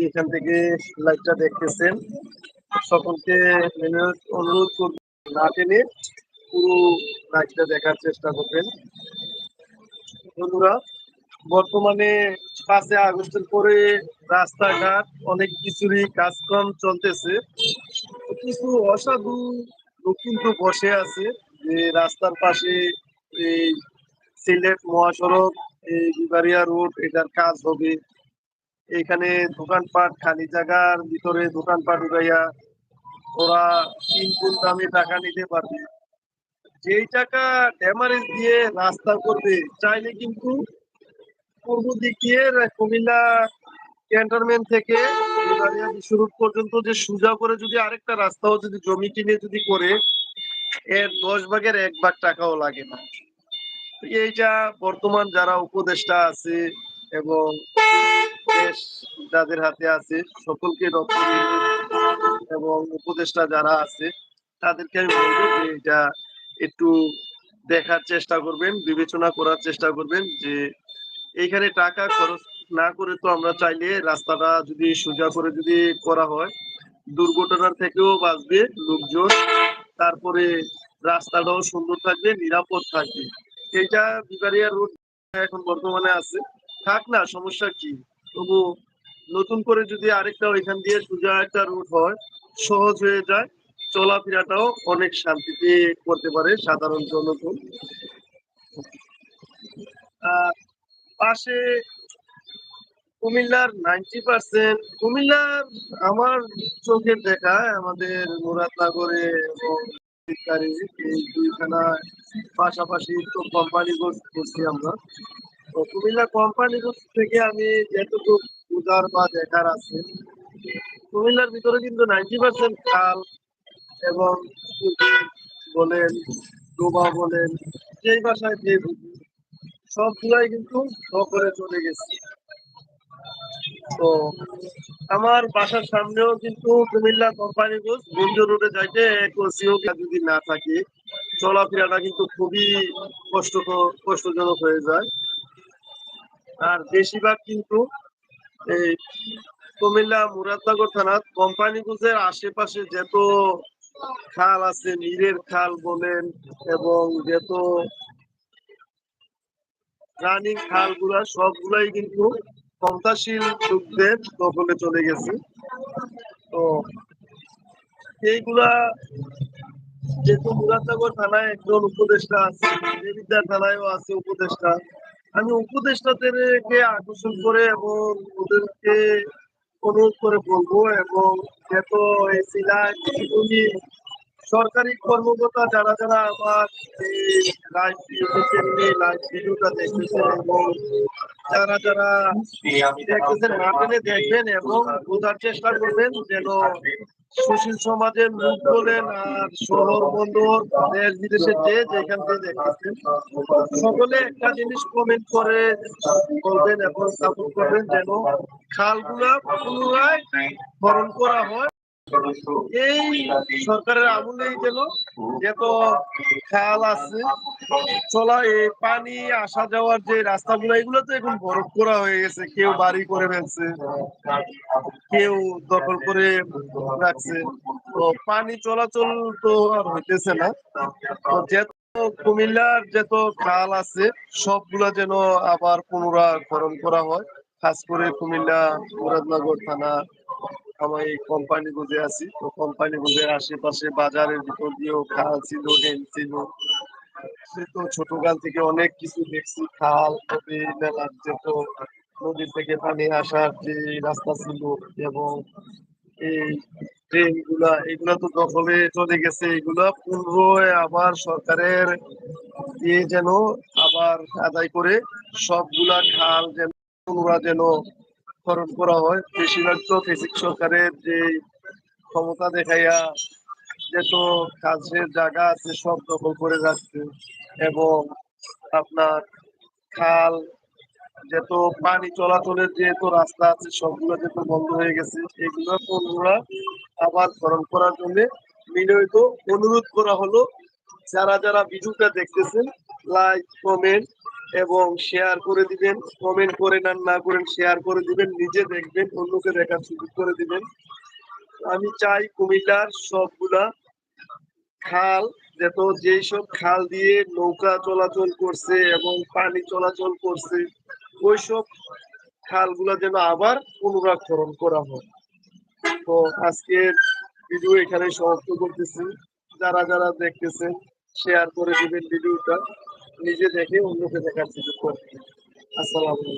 যেখান থেকে লাইভটা দেখতেছেন, সকলকে অনুরোধ করব না টেনে পুরো লাইভটা দেখার চেষ্টা করবেন। বন্ধুরা, বর্তমানে পাঁচে আগস্টের পরে রাস্তাঘাট, অনেক কিছুরই কাজকর্ম চলতেছে। কিছু অসাধু লোক কিন্তু বসে আছে যে রাস্তার পাশে এই সিলেট মহাসড়ক, এই বিবারিয়া রোড, এটার কাজ হবে। এখানে দোকানপাট খালি জায়গার ভিতরে দোকানপাট উঠাইয়া ওরা তিন গুণ দামে টাকা নিতে পারবে। যেই টাকা ড্যামারেজ দিয়ে রাস্তা করবে, চাইলে কিন্তু পূর্ব দিক দিয়ে কুমিল্লা ক্যান্টনমেন্ট থেকে রোড পর্যন্ত যে সোজা করে যদি আরেকটা রাস্তাও যদি জমি কিনে যদি করে, এর দশ ভাগের এক ভাগ টাকাও লাগে না। এইটা বর্তমান যারা উপদেষ্টা আছে এবং যাদের হাতে আছে, সকলকে এবং উপদেষ্টা যারা আছে, তাদেরকে আমি বলব যে এটা একটু দেখার চেষ্টা করবেন, বিবেচনা করার চেষ্টা করবেন যে এইখানে টাকা খরচ না করে তো আমরা চাইলে রাস্তাটা যদি সোজা করে যদি করা হয়, দুর্ঘটনার থেকেও বাঁচবে লোকজন, তারপরে রাস্তাটাও সুন্দর থাকবে, নিরাপদ থাকবে। এইটা বিবারিয়া রোড এখন বর্তমানে আছে। থাক না, সমস্যা কি? তবু নতুন করে যদি আরেকটা ওইখান দিয়ে সোজা একটা রুট হয়, সহজ হয়ে যায়, চলাফেরাটাও অনেক শান্তিতে করতে পারে সাধারণ জনগণ। পাশে কুমিল্লার নাইনটি পার্সেন্ট কুমিল্লার আমার চোখের দেখা, আমাদের মুরাদনগরে এবং এই দুইখানা পাশাপাশি তো কোম্পানি করছি আমরা। কুমিল্লা কোম্পানি থেকে আমি যেটুকু বুঝার বা দেখার আছে, কুমিল্লার ভিতরে কিন্তু নাইনটি পার্সেন্ট খাল এবং বলেন ডোবা বলেন, যেই ভাষায় যে বুঝি সবগুলাই কিন্তু দখলে চলে গেছে। তো আমার বাসার সামনেও কিন্তু কুমিল্লা কোম্পানি গোস গুঞ্জ রোডে যাইতে কোসিও যদি না থাকে, চলাফেরাটা কিন্তু খুবই কষ্ট কষ্টজনক হয়ে যায়। আর বেশিরভাগ কিন্তু এই কুমিল্লা মুরাদনগর থানার কোম্পানিগঞ্জের আশেপাশে যত খাল আছে, নীরের খাল বলেন এবং যত রানিং খালগুলা সবগুলাই কিন্তু ক্ষমতাশীল লোকদের দখলে চলে গেছে। তো এইগুলা যেহেতু মুরাদনগর থানায় একজন উপদেষ্টা আছে, দেবিদ্যার থানায়ও আছে উপদেষ্টা। আমি উপদেষ্টাদেরকে আকর্ষণ করে এবং ওদেরকে অনুরোধ করে বলব এবং যত এই সরকারি কর্মকর্তা যারা যারা আমার এবং যারা যারা দেখতেছেন মাঠে দেখবেন এবং বোঝার চেষ্টা করবেন যেন সুশীল সমাজের মুখ বলেন আর শহর বন্দর, দেশ বিদেশে যে যেখান থেকে দেখতেছেন, সকলে একটা জিনিস কমেন্ট করে, বলবেন এবং সাপোর্ট করবেন যেন খালগুলা পুনরায় ভরণ করা হয়। এই সরকারের আমলেই যেন যত খাল আছে, চলা এই পানি আসা যাওয়ার যে রাস্তাগুলো, এগুলো তো এখন বরফ করা হয়ে গেছে। কেউ বাড়ি করে ফেলছে, কেউ দখল করে রাখছে। তো পানি চলাচল তো আর হইতেছে না। তো যত কুমিল্লার যত খাল আছে, সবগুলা যেন আবার পুনরাকরণ করা হয়। খাস করে কুমিল্লা মুরাদনগর থানা এই কোম্পানি বুঝে আছি। তো কোম্পানি বুঝের আশেপাশে বাজারের ভিতর দিয়েও খাল ছিল ড্যাম ছিল। সে তো ছোটকাল থেকে অনেক কিছু দেখছি। খাল, নদী মেলার যেত থেকে পানি আসার যে রাস্তা ছিল এবং এই ট্রেনগুলা এগুলা তো দখলে চলে গেছে। এগুলা পুনরায় আবার সরকারের দিয়ে যেন আবার আদায় করে, সবগুলা খাল যেন পুনরায় যেন খরণ করা হয়। বেশিরভাগ তো ফিজিক সরকারের যে ক্ষমতা দেখাইয়া যত কাজের জায়গা আছে, সব দখল করে রাখছে এবং আপনার খাল যত পানি চলাচলের যেহেতু রাস্তা আছে, সবগুলো যেহেতু বন্ধ হয়ে গেছে, এগুলো পুনরা আবার খরণ করার জন্য বিনয়িত অনুরোধ করা হলো। যারা যারা ভিডিওটা দেখতেছেন লাইক কমেন্ট এবং শেয়ার করে দিবেন কমেন্ট করেন আর না করেন শেয়ার করে দিবেন, নিজে দেখবেন, অন্যকে দেখার সুযোগ করে দিবেন। আমি চাই কুমিল্লার সবগুলা খাল, যত যেই সব খাল দিয়ে নৌকা চলাচল করছে এবং পানি চলাচল করছে ওইসব খালগুলা যেন আবার পুনরাকরণ করা হয়। তো আজকের ভিডিও এখানে সমাপ্ত করতেছি। যারা যারা দেখতেছেন শেয়ার করে দিবেন ভিডিওটা নিজে দেখে অন্যকে দেখার সুযোগ করে আসসালামু